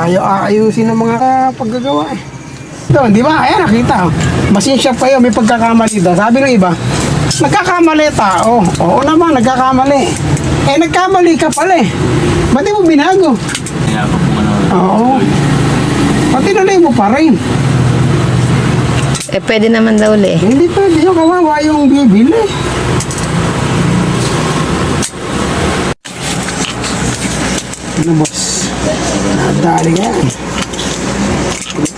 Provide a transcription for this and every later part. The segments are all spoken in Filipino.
Ayaw aayusin ng mga paggagawa eh. Ito, di ba? Ayan, nakita. Masinsya pa yun, may pagkakamali daw. Sabi ng iba, nagkakamali tao. Oo naman, nagkakamali. Eh, nagkamali ka pala eh. Ba't di mo binago? Ako kung ano. Oo. Pati nuloy mo pa rin. Eh, pwede naman daw uli. Hindi pwede yung kawawa yung bibili. Ano boss? Bakit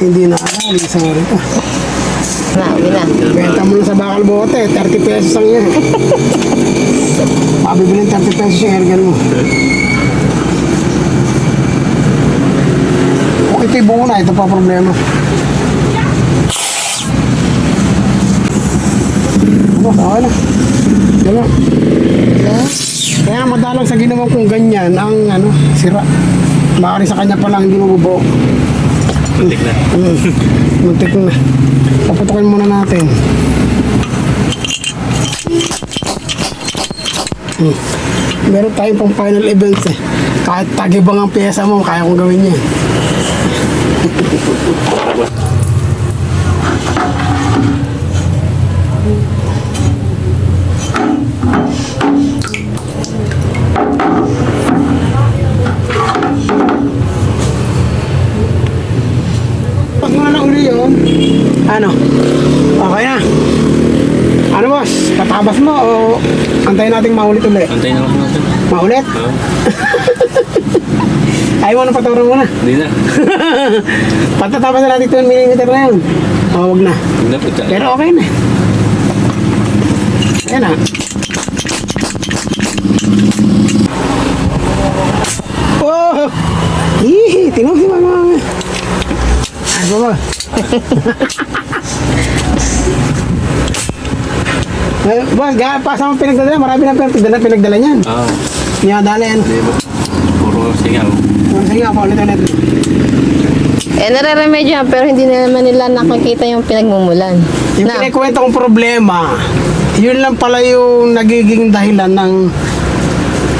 Hindi na alali sa rito. Na, uwi na. Benta mo na sa bakal bote, 30 pesos ang yan. Mabibilin 30 pesos yung ergal mo. Kung ito'y buo na, ito pa problema. Ano, okay na. Diba? Kaya madalang sa ginawa kong ganyan, ang ano, sira. Makari sa kanya pa lang hindi mabubuo. Muntik na. Hmm. Muntik na. Paputukin muna natin. Hmm. Meron tayong pang final events eh. Kahit tagibang ang pyesa mo, kaya kong gawin yan. ano? Okay na. Ano boss? Tatabas mo o antayin natin maulit ulit? Antayin naman natin. Maulit? Oo. Ayaw mo na paturan mo na. Hindi na. Patatabas na natin 2 mm na yun. O, wag na. Hindi na po. Pero okay na. Ayan na. Ano ba? Eh, Boss, gaya pa sa mga pinagdala, marami na pinagdala, pinagdala niyan. Oo. Niyadala yan. Hindi ba? Puro singaw. Sige nga, paulitin natin. Eh, nare-remedyo yan, pero hindi na naman nila nakakita yung pinagmumulan. Yung Na, kinikwento kong problema, yun lang pala yung nagiging dahilan ng...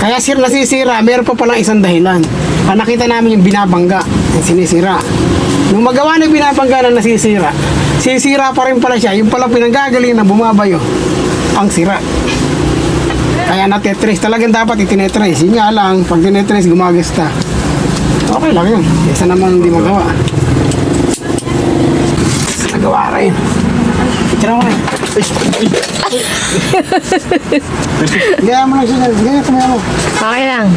Kaya sir nasisira, meron pa palang isang dahilan. Ang nakita namin yung binabangga, yung sinisira. Nung magawa na yung binabangga na nasisira, sisira pa rin pala siya. Yung pala pinanggagaling na bumabayo, ang sira. Kaya natetrace. Talagang dapat itinetrace. Yun nga lang, pag tinetrace, gumagasta. Okay lang yun. Isa naman hindi magawa. Nagawa rin. Tira mo rin. Gaya mo lang siya. Gaya mo. okay lang.